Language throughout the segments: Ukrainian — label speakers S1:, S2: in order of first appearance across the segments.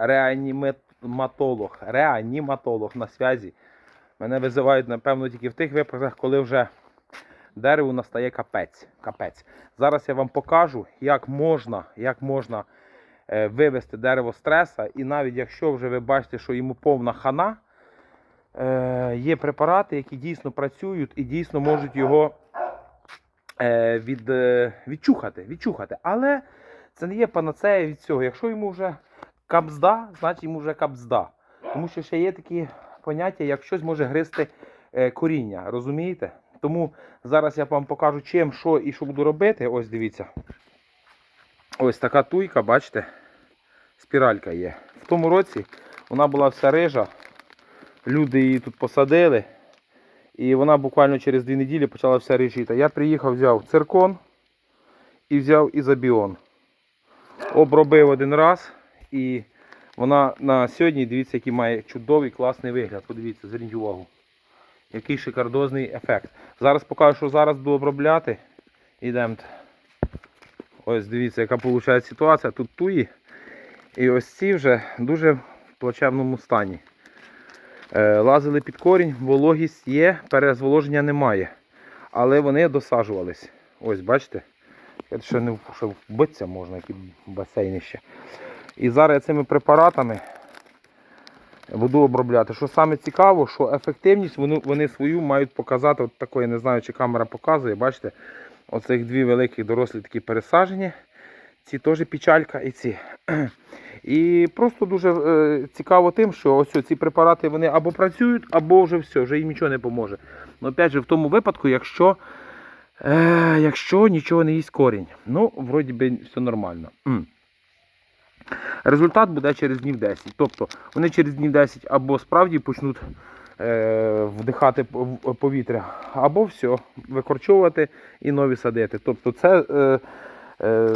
S1: реаніматолог. Реаніматолог на зв'язі. Мене визивають, напевно, тільки в тих випадках, коли вже дереву настає капець. капець. Зараз я вам покажу, як можна, як можна е, вивести дерево стреса. І навіть якщо вже ви бачите, що йому повна хана, е, є препарати, які дійсно працюють і дійсно можуть його е, від, відчухати, відчухати. Але це не є панацея від цього. Якщо йому вже капзда, значить йому вже капзда. Тому що ще є такі поняття, як щось може гризти е, коріння. Розумієте? Тому зараз я вам покажу, чим, що і що буду робити. Ось дивіться. Ось така туйка, бачите? Спіралька є. В тому році вона була вся рижа. Люди її тут посадили. І вона буквально через дві неділі почала вся рижіти. Я приїхав, взяв циркон і взяв ізобіон. Обробив один раз. І вона на сьогодні, дивіться, який має чудовий класний вигляд. Подивіться, зверніть увагу. Який шикардозний ефект. Зараз покажу, що зараз буду обробляти. Ідемо. Ось дивіться, яка виходить ситуація. Тут туї. І ось ці вже дуже в плачевному стані. Е, лазили під корінь, вологість є, перезволоження немає. Але вони досаджувались. Ось, бачите? Це ще не вбитися можна, які басейни ще. І зараз я цими препаратами буду обробляти. Що саме цікаво, що ефективність вони, вони свою мають показати. От такої, не знаю, чи камера показує, бачите, оцих дві великі дорослі такі пересаджені. Ці теж печалька і ці. І просто дуже е, цікаво тим, що ось ці препарати вони або працюють, або вже все, вже їм нічого не поможе. Ну, опять же, в тому випадку, якщо, е, якщо нічого не їсть корінь. Ну, вроді би, все нормально. Результат буде через днів 10. Тобто вони через днів 10 або справді почнуть е, вдихати повітря, або все, викорчовувати і нові садити. Тобто це е, е,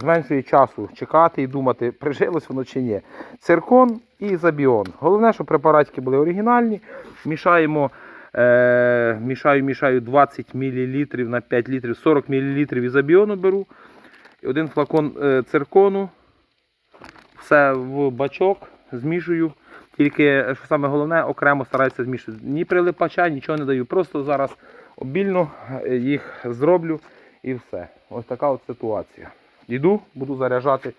S1: зменшує часу чекати і думати, прижилось воно чи ні. Циркон і забіон. Головне, щоб препаратики були оригінальні. Мішаємо. Е, мішаю, мішаю 20 мл на 5 літрів, 40 мл ізобіону беру. Один флакон е, циркону. Все в бачок змішую. Тільки, що саме головне, окремо стараюся змішувати. Ні прилипача, нічого не даю. Просто зараз обільно е, їх зроблю і все. Ось така от ситуація. Йду, буду заряджати